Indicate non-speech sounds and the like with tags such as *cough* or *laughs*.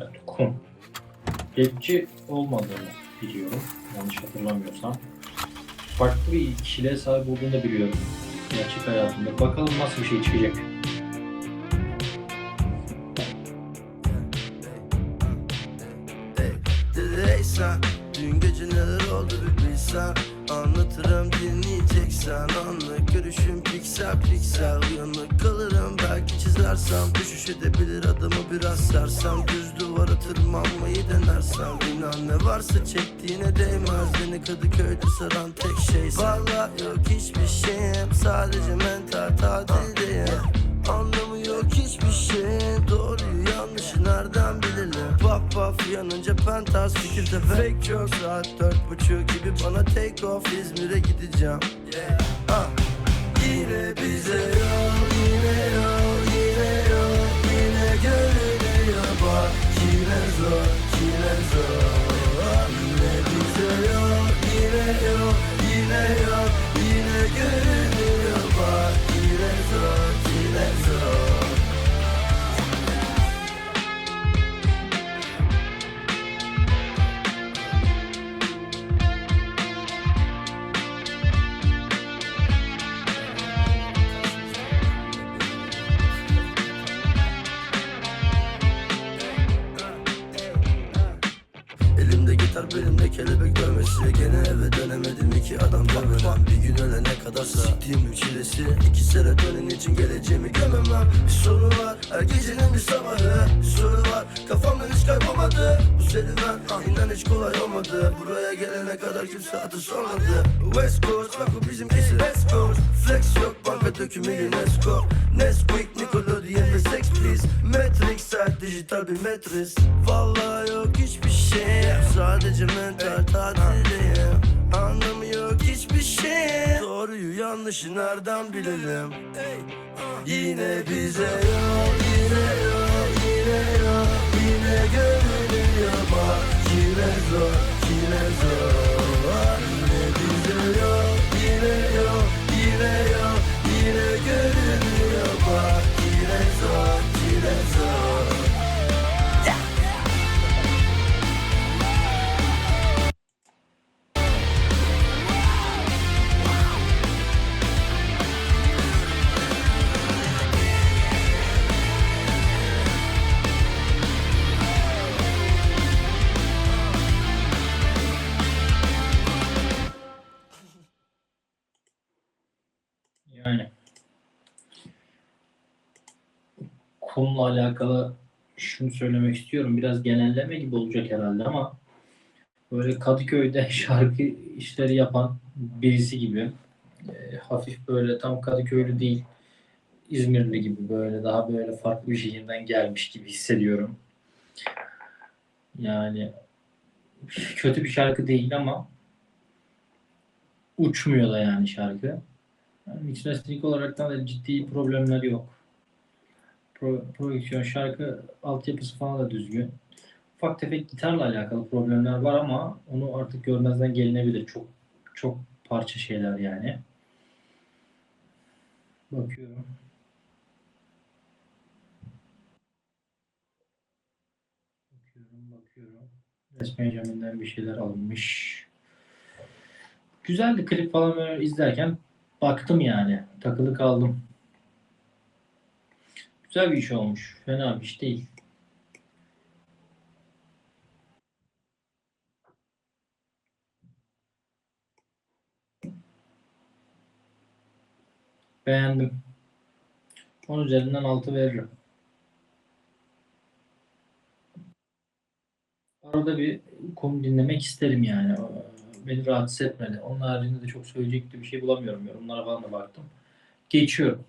Evet, kum. Rapçi olmadığını biliyorum. Yanlış hatırlamıyorsam. Farklı bir kişiliğe sahip olduğunu da biliyorum. Gerçek hayatında. Bakalım nasıl bir şey çıkacak. Dün gece neler oldu bir bilsen Anlatırım dinleyeceksen Anlık görüşüm piksel piksel. Uyanık kalırım belki çizersem. Düşüş edebilir adımı biraz sersem. Düz duvara tırmanmayı denersem. İnan ne varsa çektiğine değmez. Beni Kadıköy'de saran tek şey Valla yok hiçbir şeyim. Sadece mental tatildeyim Anlamı yok hiçbir şeyin paf yanınca penthouse fikirde fake yok Saat dört buçuk gibi bana take off İzmir'e gideceğim. Ah. Yine bize yol yine yol yine yol Yine görünüyor bak Yine zor yine zor. Yine bize yol yine yol yine yol Gitar belimde kelebek dövmesi. Gene eve dönemedim. İki adam dövmeden Bir gün ölene kadar siktiğim çilesi. İki sene dönün için geleceğimi gömemem Bir sorun var her gecenin bir sabahı. Bir soru var kafamdan hiç kaybolmadı. Bu serüven ah inan hiç kolay olmadı. Buraya gelene kadar kimse adı sormadı. West Coast bak bu bizimkisi West Coast Flex yok banka dökümü UNESCO Nesquik dijital bir metris Vallahi yok hiçbir şey. Sadece mental tatildeyim Anlamı yok hiçbir şey. Doğruyu yanlışı nereden bilelim? Yine bize yol yine Yani kumla alakalı şunu söylemek istiyorum. Biraz genelleme gibi olacak herhalde ama böyle Kadıköy'de *laughs* şarkı işleri yapan birisi gibi e, hafif böyle tam Kadıköylü değil İzmirli gibi böyle daha böyle farklı bir şehirden gelmiş gibi hissediyorum. Yani kötü bir şarkı değil ama uçmuyor da yani şarkı. Yani mix mastering olarak da ciddi problemler yok. Pro, prodüksiyon, şarkı altyapısı falan da düzgün. Ufak tefek gitarla alakalı problemler var ama onu artık görmezden gelinebilir. Çok çok parça şeyler yani. Bakıyorum. Bakıyorum, bakıyorum. Benjamin'den bir şeyler alınmış. Güzeldi klip falan böyle izlerken baktım yani. Takılı kaldım. Güzel bir iş olmuş. Fena bir iş değil. Beğendim. 10 üzerinden 6 veririm. Arada bir kum dinlemek isterim yani. Beni rahatsız etmedi. Onun haricinde de çok söyleyecek bir şey bulamıyorum. Yorumlara falan da baktım. Geçiyorum.